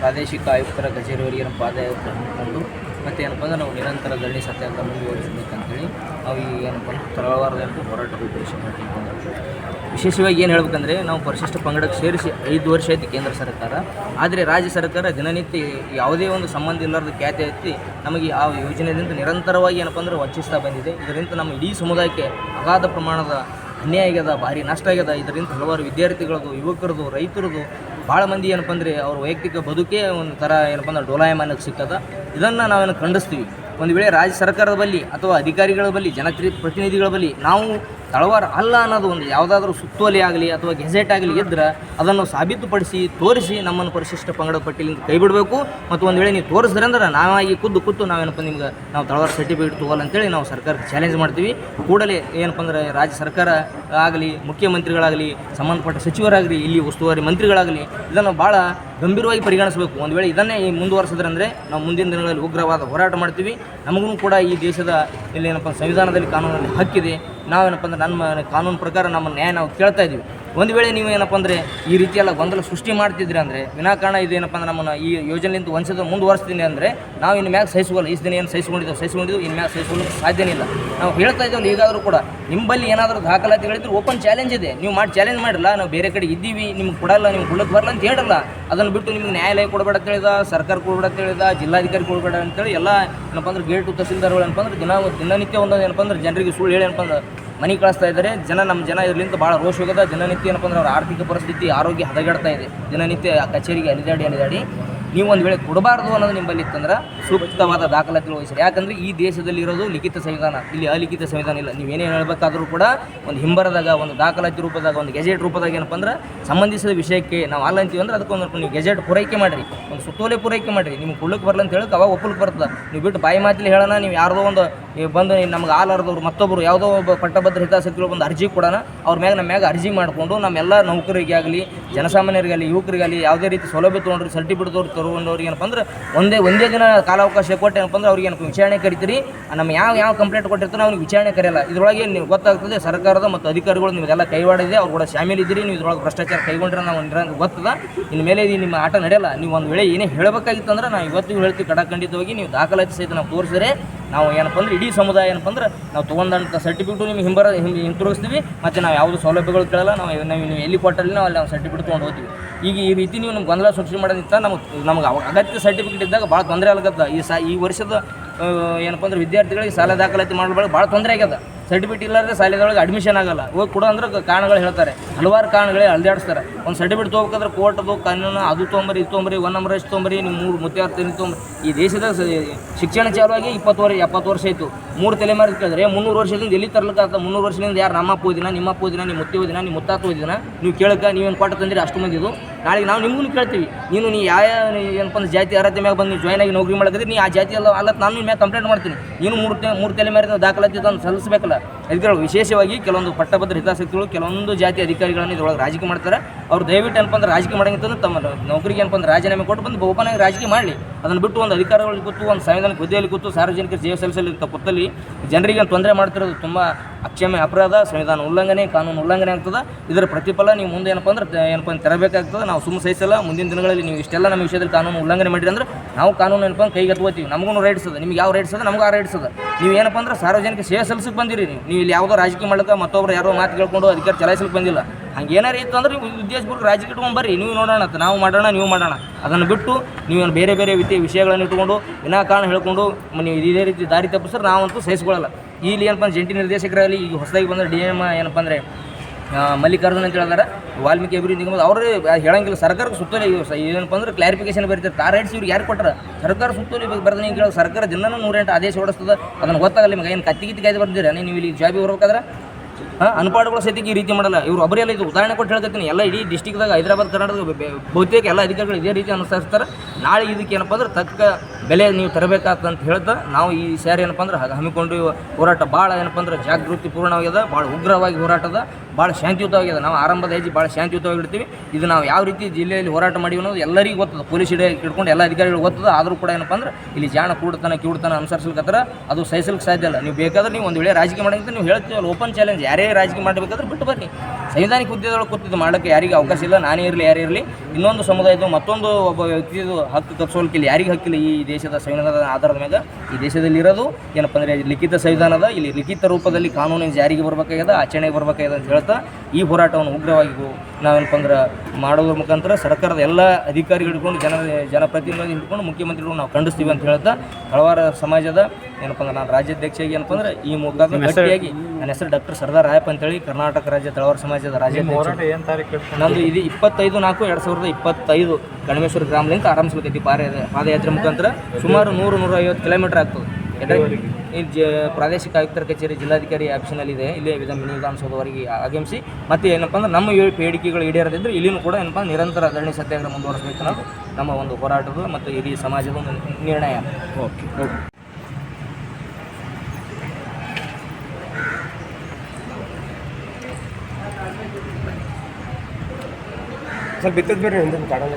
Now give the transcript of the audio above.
ಪ್ರಾದೇಶಿಕ ಆಯುಕ್ತರ ಕಚೇರಿಯವರಿಗೆ ನಮ್ಮ ಪಾದಯಾತ್ರೆ ಹಮ್ಮಿಕೊಂಡು ಮತ್ತು ಏನಪ್ಪ ಅಂದ್ರೆ ನಾವು ನಿರಂತರ ಧರಣಿ ಸತ್ಯಾಗ್ರಹ ಮುಂದುವರಿಸಬೇಕಂತೇಳಿ ನಾವು ಈ ಏನಪ್ಪ ಅಂದ್ರೆ ತಳವಾರದ ಏನಪ್ಪ ಹೋರಾಟ ಉದ್ದೇಶ ವಿಶೇಷವಾಗಿ ಏನು ಹೇಳ್ಬೇಕಂದ್ರೆ ನಾವು ಪರಿಶಿಷ್ಟ ಪಂಗಡಕ್ಕೆ ಸೇರಿಸಿ ಐದು ವರ್ಷ ಆಯ್ತು ಕೇಂದ್ರ ಸರ್ಕಾರ. ಆದರೆ ರಾಜ್ಯ ಸರ್ಕಾರ ದಿನನಿತ್ಯ ಯಾವುದೇ ಒಂದು ಸಂಬಂಧ ಇಲ್ಲದ ಖ್ಯಾತಿ ಎತ್ತಿ ನಮಗೆ ಆ ಯೋಜನೆಯಿಂದ ನಿರಂತರವಾಗಿ ಏನಪ್ಪ ಅಂದ್ರೆ ವಂಚಿಸ್ತಾ ಬಂದಿದೆ. ಇದರಿಂದ ನಮ್ಮ ಇಡೀ ಸಮುದಾಯಕ್ಕೆ ಅಗಾಧ ಪ್ರಮಾಣದ ಅನ್ಯಾಯ ಆಗ್ಯದ, ಭಾರಿ ನಷ್ಟ ಆಗ್ಯದ. ಇದರಿಂದ ಹಲವಾರು ವಿದ್ಯಾರ್ಥಿಗಳದು, ಯುವಕರದು, ರೈತರದು ಭಾಳ ಮಂದಿ ಏನಪ್ಪ ಅಂದರೆ ಅವ್ರ ವೈಯಕ್ತಿಕ ಬದುಕೇ ಒಂದು ಥರ ಏನಪ್ಪ ಅಂದ್ರೆ ಡೋಲಾಯಮಾನಕ್ಕೆ ಸಿಕ್ಕದ. ಇದನ್ನು ನಾವೇನು ಖಂಡಿಸ್ತೀವಿ. ಒಂದು ವೇಳೆ ರಾಜ್ಯ ಸರ್ಕಾರದ ಬಳಿ ಅಥವಾ ಅಧಿಕಾರಿಗಳ ಬಳಿ ಜನಪ್ರತಿನಿಧಿಗಳ ಪ್ರತಿನಿಧಿಗಳ ಬಳಿ ನಾವು ತಳವಾರ ಅಲ್ಲ ಅನ್ನೋದು ಒಂದು ಯಾವುದಾದ್ರೂ ಸುತ್ತೋಲೆ ಆಗಲಿ ಅಥವಾ ಗೆಜೆಟ್ ಆಗಲಿ ಇದ್ರೆ ಅದನ್ನು ಸಾಬೀತುಪಡಿಸಿ ತೋರಿಸಿ ನಮ್ಮನ್ನು ಪರಿಶಿಷ್ಟ ಪಂಗಡ ಪಟ್ಟಿಲಿಂದ ಕೈ ಬಿಡಬೇಕು ಮತ್ತು ಒಂದು ವೇಳೆ ನೀವು ತೋರಿಸಿದ್ರೆ ಅಂದ್ರೆ ನಾವಾಗಿ ಖುದ್ದು ಕೂತು ನಾವೇನಪ್ಪ ನಿಮ್ಗೆ ನಾವು ತಳವಾರ ಸರ್ಟಿಫಿಕೇಟ್ ತಗೋಲ್ಲ ಅಂತೇಳಿ ನಾವು ಸರ್ಕಾರಕ್ಕೆ ಚಾಲೆಂಜ್ ಮಾಡ್ತೀವಿ. ಕೂಡಲೇ ಏನಪ್ಪ ಅಂದ್ರೆ ರಾಜ್ಯ ಸರ್ಕಾರ ಆಗಲಿ, ಮುಖ್ಯಮಂತ್ರಿಗಳಾಗಲಿ, ಸಂಬಂಧಪಟ್ಟ ಸಚಿವರಾಗಲಿ, ಇಲ್ಲಿ ಉಸ್ತುವಾರಿ ಮಂತ್ರಿಗಳಾಗಲಿ ಇದನ್ನು ಭಾಳ ಗಂಭೀರವಾಗಿ ಪರಿಗಣಿಸಬೇಕು. ಒಂದು ವೇಳೆ ಇದನ್ನೇ ಈ ಮುಂದುವರೆಸಿದ್ರೆ ಅಂದರೆ ನಾವು ಮುಂದಿನ ದಿನಗಳಲ್ಲಿ ಉಗ್ರವಾದ ಹೋರಾಟ ಮಾಡ್ತೀವಿ. ನಮಗೂ ಕೂಡ ಈ ದೇಶದ ಇಲ್ಲಿ ಏನಪ್ಪ ಸಂವಿಧಾನದಲ್ಲಿ ಕಾನೂನಲ್ಲಿ ಹಕ್ಕಿದೆ. ನಾವೇನಪ್ಪ ಅಂದ್ರೆ ನಮ್ಮ ಕಾನೂನು ಪ್ರಕಾರ ನಮ್ಮ ನ್ಯಾಯ ನಾವು ಕೇಳ್ತಾ ಇದ್ದೀವಿ. ಒಂದು ವೇಳೆ ನೀವು ಏನಪ್ಪ ಅಂದರೆ ಈ ರೀತಿಯೆಲ್ಲ ಗೊಂದಲ ಸೃಷ್ಟಿ ಮಾಡ್ತಿದ್ರಿ ಅಂದರೆ, ವಿನಾಕಾರಣ ಇದೇನಪ್ಪ ಅಂದ್ರೆ ನಮ್ಮನ್ನು ಈ ಯೋಜನೆಯಿಂದ ವಂಚದ ಮುಂದುವರಿಸ್ತೀನಿ ಅಂದರೆ, ನಾವು ಇನ್ನು ಮ್ಯಾಗ ಸಹಿಸೋಲ್ಲ ಇಷ್ಟು ದಿನ ಏನು ಸಹಿಸಿಕೊಂಡಿದ್ದೆವು ಸಹಿಸಿಕೊಂಡಿದ್ದು ಇನ್ನು ಮ್ಯಾಗ ಸಹಿಸಿಕೊಂಡು ಸಾಧ್ಯನೇ ಇಲ್ಲ. ನಾವು ಹೇಳ್ತಾ ಇದ್ದೇವೆ ಈಗಾದರೂ ಕೂಡ ನಿಮ್ಮಲ್ಲಿ ಏನಾದರೂ ದಾಖಲಾತಿಗಳಿದ್ರೆ ಓಪನ್ ಚಾಲೆಂಜ್ ಇದೆ. ನೀವು ಮಾಡಿ ಚಾಲೆಂಜ್ ಮಾಡಿಲ್ಲ ನಾವು ಬೇರೆ ಕಡೆ ಇದ್ದೀವಿ, ನಿಮ್ಗೆ ಕೊಡಲ್ಲ, ನಿಮ್ಗೆ ಕೊಡಕ್ಕೆ ಬರಲ್ಲ ಅಂತ ಹೇಳಲ್ಲ ಅದನ್ನು ಬಿಟ್ಟು ನಿಮ್ಗೆ ನ್ಯಾಯಾಲಯ ಕೊಡಬೇಡ ಅಂತ ಹೇಳಿದ, ಸರ್ಕಾರ ಕೊಡಬೇಡ ಅಂತ ಹೇಳಿದ, ಜಿಲ್ಲಾಧಿಕಾರಿ ಕೊಡಬೇಡ ಅಂತೇಳಿ ಎಲ್ಲ ಏನಪ್ಪ ಅಂದ್ರೆ ಗೇಟು ತಹಸೀಲ್ದಾರ್ಗಳು ಏನಪ್ಪ ಅಂದ್ರೆ ದಿನ ದಿನನಿತ್ಯ ಒಂದೊಂದು ಏನಪ್ಪ ಅಂದ್ರೆ ಜನರಿಗೆ ಸುಳ್ಳು ಹೇಳಿ ಏನಪ್ಪ ಅಂದ್ರೆ ಮನೆ ಕಳಿಸ್ತಾ ಇದ್ದಾರೆ. ಜನ ನಮ್ಮ ಜನ ಇದರಿಂದ ಭಾಳ ರೋಷ ಹೋಗದ. ದಿನನಿತ್ಯ ಏನಪ್ಪ ಅಂದ್ರೆ ಅವ್ರ ಆರ್ಥಿಕ ಪರಿಸ್ಥಿತಿ, ಆರೋಗ್ಯ ಹದಗೆಡ್ತಾ ಇದೆ. ದಿನನಿತ್ಯ ಕಚೇರಿಗೆ ಅಲಿದಾಡಿ ಅಲಿದಾಡಿ ನೀವು ಒಂದು ವೇಳೆ ಕೊಡಬಾರ್ದು ಅನ್ನೋದು ನಿಮ್ಮಲ್ಲಿ ಇತ್ತಂದ್ರೆ ಸೂಕ್ತವಾದ ದಾಖಲಾತಿಗಳು ವಹಿಸಿರಿ ಯಾಕಂದರೆ ಈ ದೇಶದಲ್ಲಿ ಇರೋದು ಲಿಖಿತ ಸಂವಿಧಾನ. ಇಲ್ಲಿ ಅಲಿಖಿತ ಸಂವಿಧಾನ ಇಲ್ಲ. ನೀವೇನೇ ಹೇಳಬೇಕಾದ್ರೂ ಕೂಡ ಒಂದು ಹಿಂಬರದಾಗ, ಒಂದು ದಾಖಲಾತಿ ರೂಪದಾಗ, ಒಂದು ಗೆಜೆಟ್ ರೂಪದಾಗ ಏನಪ್ಪ ಅಂದ್ರೆ ಸಂಬಂಧಿಸಿದ ವಿಷಯಕ್ಕೆ ನಾವು ಅಲ್ಲ ಅಂತೀವಿ ಅಂದ್ರೆ ಅದಕ್ಕೊಂದು ನೀವು ಗೆಜೆಟ್ ಪೂರೈಕೆ ಮಾಡಿರಿ. ಒಂದು ಸುತ್ತೋಲೆ ಪೂರೈಕೆ ಮಾಡಿರಿ. ನಿಮ್ಗೆ ಕುಳ್ಳಕ್ಕೆ ಬರಲ್ಲ ಅಂತ ಹೇಳಕ್ಕೆ ಅವಾಗ ಒಪ್ಪಲಿಕ್ಕೆ ಬರ್ತದೆ. ನೀವು ಬಿಟ್ಟು ಬಾಯಿ ಮಾತಲ್ಲಿ ಹೇಳೋಣ, ನೀವು ಯಾರ್ದೋ ಒಂದು ಬಂದು ನಮ್ಗೆ ಆಲಾರ್ದವ್ರು ಮತ್ತೊಬ್ಬರು ಯಾವುದೋ ಒಬ್ಬ ಪಟ್ಟಭದ್ರ ಹಿತಾಸಕ್ತಿಗಳು ಒಂದು ಅರ್ಜಿ ಕೊಡೋಣ. ಅವ್ರ ಮ್ಯಾಗ ನಮ್ಮ ಮ್ಯಾಗ ಅರ್ಜಿ ಮಾಡಿಕೊಂಡು ನಮ್ಮೆಲ್ಲ ನೌಕರಿಗಾಗಲಿ ಜನಸಾಮಾನ್ಯರಿಗಾಗಲಿ, ಯುವಕರಿಗಾಗಲಿ, ಯಾವುದೇ ರೀತಿ ಸೌಲಭ್ಯ ತೊಗೊಂಡ್ರಿ ಸರ್ಟಿಫಿಕೇಟ್ ತೊಗೊಂಡು ತಗೊಂಡವ್ರಿಗೆ ಏನಪ್ಪ ಅಂದ್ರೆ ಒಂದೇ ಒಂದೇ ದಿನ ಕಾಲಾವಕಾಶ ಕೊಟ್ಟು ಏನಪ್ಪ ಅಂದ್ರೆ ಅವ್ರಿಗೆ ವಿಚಾರಣೆ ಕರಿತೀರಿ? ನಮ್ಮ ಯಾವ ಯಾವ ಕಂಪ್ಲೇಂಟ್ ಕೊಟ್ಟಿರ್ತಾರೋ ಅವ್ನಿಗೆ ವಿಚಾರಣೆ ಕರೆಯಲ್ಲ. ಇದರೊಳಗೆ ನೀವು ಗೊತ್ತಾಗ್ತದೆ, ಸರ್ಕಾರದ ಮತ್ತು ಅಧಿಕಾರಿಗಳು ನಿಮಗೆಲ್ಲ ಕೈವಾಡಿದೆ, ಅವ್ರು ಕೂಡ ಶಾಮೀಲ್ ಇದ್ದೀರಿ, ನೀವು ಇದ್ರೊಳಗೆ ಭ್ರಷ್ಟಾಚಾರ ಕೈಗೊಂಡ್ರೆ ನಾವು ಗೊತ್ತದ. ಇನ್ನು ಮೇಲೆ ಇದು ನಿಮ್ಮ ಆಟ ನಡೆಯಲ್ಲ, ನೀವು ಒಂದು ವೇಳೆ ಏನೇ ಹೇಳಬೇಕಾಗಿತ್ತು ಅಂದ್ರೆ ನಾವು ಇವತ್ತಿಗೂ ಹೇಳ್ತೀವಿ ಕಡಾಖಂಡಿತವಾಗಿ ನೀವು ದಾಖಲಾತಿ ಸಹಿತ ನಾವು ತೋರಿಸಿದ್ರೆ ನಾವು ಏನಪ್ಪ ಅಂದ್ರೆ ಇಡೀ ಸಮುದಾಯ ಏನಪ್ಪ ಅಂದ್ರೆ ನಾವು ತೊಗೊಂಡಂಥ ಸರ್ಟಿಫಿಕೇಟು ನಿಮ್ಗೆ ಹಿಂಬರ ಹಿಂತಿರುಗಿಸ್ತೀವಿ. ಮತ್ತು ನಾವು ಯಾವುದು ಸೌಲಭ್ಯಗಳು ಕೇಳಲ್ಲ, ನಾವು ನಾವು ನೀವು ಎಲ್ಲಿ ಕೊಟ್ಟಲ್ಲಿ ನಾವು ಅಲ್ಲಿ ನಾವು ಸರ್ಟಿಫಿಕೇಟ್ ತೊಗೊಂಡು ಹೋಗ್ತೀವಿ. ಈಗ ಈ ರೀತಿ ನೀವು ನಮ್ಗೆ ಗೊಂದಲ ಸೃಷ್ಟಿ ಮಾಡೋದಿತ್ತ ನಮಗೆ ನಮ್ಗೆ ಅಗತ್ಯ ಸರ್ಟಿಫಿಕೇಟ್ ಇದ್ದಾಗ ಭಾಳ ತೊಂದರೆ ಆಗ್ಲತ್ತ ಈ ಸ ಈ ವರ್ಷದ ಏನಪ್ಪ ಅಂದ್ರೆ ವಿದ್ಯಾರ್ಥಿಗಳಿಗೆ ಸಾಲ ದಾಖಲಾತಿ ಮಾಡಬೇಡ ಭಾಳ ತೊಂದರೆ ಆಗ್ಯದ. ಸರ್ಟಿಫಿಕೇಟ್ ಇಲ್ಲಾಂದ್ರೆ ಶಾಲೆದೊಳಗೆ ಅಡ್ಮಿಷನ್ ಆಗಲ್ಲ. ಹೋಗಿ ಕೊಡೋ ಅಂದ್ರೆ ಕಾರಣಗಳು ಹೇಳ್ತಾರೆ. ಹಲವಾರು ಕಾರಣಗಳೇ ಅಲ್ದಾಡಿಸ್ತಾರೆ. ಒಂದು ಸರ್ಟಿಫಿಕೇಟ್ ತೊಗೋಬೇಕಾದ್ರೆ ಅದು, ಕಾನೂನು, ಅದು ತೊಗೊಂಬರಿ, ಇದು ತೊಗೊಂಬರಿ ಒನ್ ನಂಬರ್ ಎಷ್ಟು ತೊಗೊಂಬರಿ ನಿಮ್ಮ ಮೂರು ಮುತ್ಯಾರು ತಿಂದು ತೊಗೊಂಬರಿ. ಈ ದೇಶದ ಶಿಕ್ಷಣ ಚಾಲುವಾಗಿ ಇಪ್ಪತ್ತು ವರ್ಷ ಎಪ್ಪತ್ತು ವರ್ಷ ಆಯಿತು. ಮೂರು ತಲೆಮಾರಿ ಕೇಳಿದ್ರೆ ಮುನ್ನೂರು ವರ್ಷದಿಂದ ಎಲ್ಲಿ ತರ್ಲಿಕ್ಕೆ ಮುನ್ನೂರು ವರ್ಷದಿಂದ ಯಾರು ನಮ್ಮ ಓದಿನ ನಿಮ್ಮ ಓದಿನ ನಿಮ್ಮ ಮುತ್ತಿ ಓದಿನ ನಿಮ್ಮ ಮುತ್ತಾತ ಓದಿನ? ನೀವು ಕೇಳಕ್ಕೆ ನೀವೇನು ಕೊಟ್ಟು ತಂದಿರಿ ಅಷ್ಟು ಮಂದಿ ಇದು ನಾಳೆಗೆ ನಾವು ನಿಮಗೂ ಕೇಳ್ತೀವಿ. ನೀನು ನೀ ಯಾವ ಏನಪ್ಪ ಅಂದ್ರೆ ಜಾತಿ ಅರ್ಹತೆ ಮ್ಯಾಗ ಬಂದು ಜಾಯ್ನ್ ಆಗಿ ನೌಕರಿ ಮಾಡಿದ್ರೆ ನೀ ಆ ಜಾತಿ ಎಲ್ಲ ಅಲ್ಲ ನಾನು ಮ್ಯಾಗ ಕಂಪ್ಲೇಂಟ್ ಮಾಡ್ತೀನಿ. ನೀನು ಮೂರು ಮೂರು ಮೂರು ಮೇಲೆ ದಾಖಲಾತಿ ತಂದು ಸಲ್ಲಿಸಬೇಕಲ್ಲ. ಅಧಿಕಾರಿಗಳು ವಿಶೇಷವಾಗಿ ಕೆಲವೊಂದು ಪಟ್ಟಭದ್ರ ಹಿತಾಸಕ್ತಿಗಳು, ಕೆಲವೊಂದು ಜಾತಿ ಅಧಿಕಾರಿಗಳನ್ನು ಇದ್ರೊಳಗೆ ರಾಜಕೀಯ ಮಾಡ್ತಾರೆ. ಅವ್ರು ದಯವಿಟ್ಟು ಏನಪ್ಪ ಅಂದ್ರೆ ರಾಜಕೀಯ ಮಾಡಂಗಿತ್ತಂದ್ರೆ ತಮ್ಮ ನೌಕರಿಗೆ ಏನಪ್ಪ ಅಂದ್ರೆ ರಾಜೀನಾಮೆ ಕೊಟ್ಟು ಬಂದು ಬಹುಪಾನಾಗಿ ರಾಜಕೀಯ ಮಾಡಲಿ. ಅದನ್ನು ಬಿಟ್ಟು ಒಂದು ಅಧಿಕಾರಿಗಳಿಗೆ ಕೂತು, ಒಂದು ಸಂವಿಧಾನಕ್ಕೆ ಹುದ್ದೆಯಲ್ಲಿ ಕೂತು ಸಾರ್ವಜನಿಕ ಸೇವೆ ಸಲ್ಲಿಸಲಿ ಅಂತ ಕೂತಲ್ಲಿ ಜನರಿಗೆ ತೊಂದರೆ ಮಾಡ್ತಿರೋದು ತುಂಬ ಅಕ್ಷಮ್ಯ ಅಪರಾಧ, ಸಂವಿಧಾನ ಉಲ್ಲಂಘನೆ, ಕಾನೂನು ಉಲ್ಲಂಘನೆ ಆಗ್ತದೆ. ಇದರ ಪ್ರತಿಫಲ ನೀವು ಮುಂದೆ ಏನಪ್ಪ ಅಂದ್ರೆ ಏನಪ್ಪ ಅಂತ ತರಬೇಕಾಗ್ತದೆ. ನಾವು ಸುಮ್ಮನೆ ಸಹಿಸಲ್ಲ, ಮುಂದಿನ ದಿನಗಳಲ್ಲಿ ನೀವು ಇಷ್ಟೆಲ್ಲ ನಮ್ಮ ವಿಷಯದಲ್ಲಿ ಕಾನೂನು ಉಲ್ಲಂಘನೆ ಮಾಡಿರಿ ಅಂದ್ರೆ ನಾವು ಕಾನೂನು ಏನಪ್ಪ ಅಂದ್ರೆ ಕೈಗೆ ನಮಗೂ ರೈಟ್ಸ್ ಅದ. ನಿಮ್ಗೆ ಯಾವ ರೈಟ್ಸ್ ಅದ? ನಮಗೂ ಆ ರೈಟ್ಸ್ ಅದ. ನೀವು ಏನಪ್ಪ ಅಂದ್ರೆ ಸಾರ್ವಜನಿಕ ಸೇವೆ ಸಲ್ಲಿಸಕ್ಕೆ ಬಂದಿರಿ ನೀವು. ನೀವು ಇಲ್ಲಿ ಯಾವುದೋ ರಾಜಕೀಯ ಮಾಡಕ್ಕೆ ಮತ್ತೊಬ್ರು ಯಾರೋ ಮಾತು ಕೇಳ್ಕೊಂಡು ಅಧಿಕಾರ ಚಲಾಯಿಸಲಿಕ್ಕೆ ಬಂದಿಲ್ಲ. ಹಂಗೆ ಏನಾರು ಇತ್ತು ಅಂದ್ರೆ ನೀವು ಉದ್ದೇಶಪೂರ್ವಕ ರಾಜಕೀಯ ಇಟ್ಕೊಂಡು ಬರ್ರಿ. ನೀವು ನೋಡೋಣ ಅಂತ. ನಾವು ಮಾಡೋಣ, ನೀವು ಮಾಡೋಣ. ಅದನ್ನು ಬಿಟ್ಟು ನೀವೇನು ಬೇರೆ ಬೇರೆ ರೀತಿಯ ವಿಷಯಗಳನ್ನು ಇಟ್ಕೊಂಡು ವಿನಾಕಾರಣ ಹೇಳ್ಕೊಂಡು ಮ- ನೀವು ಇದೇ ರೀತಿ ದಾರಿ ತಪ್ಪಿಸಿದ್ರೆ ನಾವಂತೂ ಸಹಿಸ್ಕೊಳ್ಳಲ್ಲ. ಇಲ್ಲಿ ಏನಪ್ಪ ಜಂಟಿ ನಿರ್ದೇಶಕರಲ್ಲಿ ಈಗ ಹೊಸದಾಗಿ ಬಂದರೆ ಡಿ ಎಂ ಏನಪ್ಪ ಅಂದರೆ ಮಲ್ಲಿಕಾರ್ಜುನ್ ಅಂತ ಹೇಳಿದಾರೆ, ವಾಲ್ಮೀಕಿ ಅಭಿವೃದ್ಧಿ ನಿಗಮದ, ಅವರೇ ಹೇಳಂಗಿಲ್ಲ, ಸರ್ಕಾರಕ್ಕೆ ಸುತ್ತೋಲೆ ಏನಪ್ಪ ಅಂದ್ರೆ ಕ್ಲಾರಿಫಿಕೇಶನ್ ಬರೀತಾರೆ. ತಾರ ರೈಟ್ಸ್ ಇವ್ರಿಗೆ ಯಾರು ಕೊಟ್ಟರೆ? ಸರ್ಕಾರ ಸುತ್ತೋಲೆ ಬರ್ದ ನೀವು ಸರ್ಕಾರ ಜನನ ನೂರೆಂಟು ಆದೇಶ ಹೊಡಿಸ್ತದೆ ಅದನ್ನು ಗೊತ್ತಾಗಲ್ಲ ನಿಮಗೆ ಏನು ಕತ್ತಿ ಗಿತ್ತಿ ಕಾಯ್ದು ಬರ್ದಿರ ನೀವು ಇಲ್ಲಿ ಜಾಬಿಗೆ ಬರ್ಬೇಕಾದ್ರೆ? ಅನ್ಪಾಡುಗಳ ಸತಿಗೆ ಈ ರೀತಿ ಮಾಡಲ್ಲ. ಇವರು ಒಬ್ಬರೇ ಎಲ್ಲ ಇದು ಉದಾಹರಣೆ ಕೊಟ್ಟು ಹೇಳ್ತೀನಿ ಎಲ್ಲ ಇಡೀ ಡಿಸ್ಟಿಕ್ದಾಗ ಹೈದರಾಬಾದ್ ಕರ್ನಾಟಕದ ಬಹುತೇಕ ಎಲ್ಲ ಅಧಿಕಾರಿಗಳು ಇದೇ ರೀತಿ ಅನುಸರಿಸ್ತಾರೆ. ನಾಳೆ ಇದಕ್ಕೆ ಏನಪ್ಪ ಅಂದ್ರೆ ತಕ್ಕ ಬೆಲೆ ನೀವು ತರಬೇಕಾತಂತ ಹೇಳ್ತಾ ನಾವು ಈ ಸ್ಯಾರಿ ಏನಪ್ಪ ಅಂದ್ರೆ ಹಾಗೆ ಹಮ್ಮಿಕೊಂಡು ಹೋರಾಟ. ಭಾಳ ಏನಪ್ಪ ಅಂದ್ರೆ ಜಾಗೃತಿ ಪೂರ್ಣವಾಗಿದೆ ಭಾಳ ಉಗ್ರವಾಗಿ ಹೋರಾಟದ ಭಾಳ ಶಾಂತಿಯುತವಾಗಿದೆ ನಾವು ಆರಂಭದ ಹೆಜ್ಜೆ ಭಾಳ ಶಾಂತಿಯುತವಾಗಿ ಇಡ್ತೀವಿ. ಇದು ನಾವು ಯಾವ ರೀತಿ ಜಿಲ್ಲೆಯಲ್ಲಿ ಹೋರಾಟ ಮಾಡಿವಿ ಅನ್ನೋದು ಎಲ್ಲರಿಗೂ ಗೊತ್ತದ. ಪೊಲೀಸ್ ಹಿಡಿಯ ಹಿಡ್ಕೊಂಡು ಎಲ್ಲ ಅಧಿಕಾರಿಗಳು ಗೊತ್ತದ. ಆದರೂ ಕೂಡ ಏನಪ್ಪ ಅಂದ್ರೆ ಇಲ್ಲಿ ಜಾಣ ಕೂಡತನ, ಕಿವುಡ್ತನ ಅನುಸರಿಸಲಿಕ್ಕೆ ಅದು ಸಹಿಸಲಿಕ್ಕೆ ಸಾಧ್ಯ ಇಲ್ಲ. ನೀವು ಬೇಕಾದ್ರೆ ನೀವು ಒಂದು ವೇಳೆ ರಾಜಕೀಯ ಮಾಡಂತ ನೀವು ಹೇಳ್ತೀವಲ್ಲ ಓಪನ್ ಚಾಲೆಂಜ್ ಯಾರೇ ರಾಜಕೀಯ ಮಾಡಬೇಕಾದ್ರೆ ಬಿಟ್ಟು ಬರ್ರಿ. ಸಂವಿಧಾನಿಕ ಹುದ್ದೆದೊಳಗೆ ಕೂತಿದ್ದು ಮಾಡೋಕ್ಕೆ ಯಾರಿಗೆ ಅವಕಾಶ ಇಲ್ಲ. ನಾನೇ ಇರಲಿ, ಯಾರೇ ಇರಲಿ. ಇನ್ನೊಂದು ಸಮುದಾಯದ ಮತ್ತೊಂದು ಒಬ್ಬ ವ್ಯಕ್ತಿದು ಹಕ್ಕು ತಪ್ಪಿಸೋಲಿಕ್ಕೆ ಇಲ್ಲಿ ಯಾರಿಗೆ ಹಕ್ಕಿಲ್ಲ ಈ ದೇಶದ ಸಂವಿಧಾನದ ಆಧಾರದ ಮೇಲೆ ಈ ದೇಶದಲ್ಲಿ ಇರೋದು ಏನಪ್ಪ ಅಂದರೆ ಲಿಖಿತ ಸಂವಿಧಾನದ ಇಲ್ಲಿ ಲಿಖಿತ ರೂಪದಲ್ಲಿ ಕಾನೂನಿನ ಜಾರಿಗೆ ಬರಬೇಕಾಗ್ಯದ ಆಚರಣೆಗೆ ಬರಬೇಕಾಗ್ಯದ ಅಂತ ಹೇಳ್ತಾ ಈ ಹೋರಾಟವನ್ನು ಉಗ್ರವಾಗಿ ನಾವೇನಪ್ಪ ಅಂದ್ರೆ ಮಾಡೋದ್ರ ಮುಖಾಂತರ ಸರ್ಕಾರದ ಎಲ್ಲ ಅಧಿಕಾರಿಗಳು ಹಿಡ್ಕೊಂಡು ಜನ ಜನಪ್ರತಿನಿಧಿಗಳು ಹಿಡ್ಕೊಂಡು ಮುಖ್ಯಮಂತ್ರಿಗಳು ನಾವು ಖಂಡಿಸ್ತೀವಿ ಅಂತ ಹೇಳ್ತಾ ಹಲವಾರು ಸಮಾಜದ ಏನಪ್ಪ ಅಂದ್ರೆ ನಾನು ರಾಜ್ಯಾಧ್ಯಕ್ಷಾಗಿ ಏನಪ್ಪ ಅಂದ್ರೆ ಈ ಮುಖಾಂತರ ಗಟ್ಟಿಯಾಗಿ ನನ್ನ ಹೆಸರು ಡಾಕ್ಟರ್ ಸರ್ದಾರ್ ರಾಯಪ್ಪ ಅಂತೇಳಿ ಕರ್ನಾಟಕ ರಾಜ್ಯ ತಳವಾರ ಸಮಾಜದ ರಾಜ್ಯಾಧ್ಯಕ್ಷ ತಾರೀಕು? ನಂದು ಇದು ಇಪ್ಪತ್ತೈದು ನಾಲ್ಕು ಎರಡು ಸಾವಿರದ ಇಪ್ಪತ್ತೈದು ಕಣಮೇಶ್ವರ ಗ್ರಾಮಲಿಂದ ಆರಂಭಿಸ್ಬೇಕೈತಿ ಪಾದ ಪಾದಯಾತ್ರೆ ಮುಖಾಂತರ ಸುಮಾರು ನೂರು ನೂರ ಐವತ್ತು ಕಿಲೋಮೀಟರ್ ಆಗ್ತದೆ. ಇಲ್ಲಿ ಜ ಪ್ರಾದೇಶಿಕ ಆಯುಕ್ತರ ಕಚೇರಿ ಜಿಲ್ಲಾಧಿಕಾರಿ ಆಫೀಸಿನಲ್ಲಿದೆ ಇಲ್ಲಿ ವಿಧಾನ ವಿಧಾನಸೌಧವರೆಗೆ ಆಗಮಿಸಿ ಮತ್ತು ಏನಪ್ಪ ಅಂದ್ರೆ ನಮ್ಮ ಬೇಡಿಕೆಗಳು ಈಡೇರದಿದ್ದರೆ ಇಲ್ಲಿನೂ ಕೂಡ ಏನಪ್ಪ ನಿರಂತರ ಧರಣಿ ಸತ್ಯಾಗ್ರಹ ಮುಂದುವರಿಸಬೇಕು ಅನ್ನೋದು ನಮ್ಮ ಒಂದು ಹೋರಾಟದ ಮತ್ತು ಇಡೀ ಸಮಾಜದ ಒಂದು ನಿರ್ಣಯ. Okay okay. ಸ್ವಲ್ಪ ಬಿತ್ತದ ಬೇರೆ ಹಿಂದೆ ಕಾಡಲ್ಲ.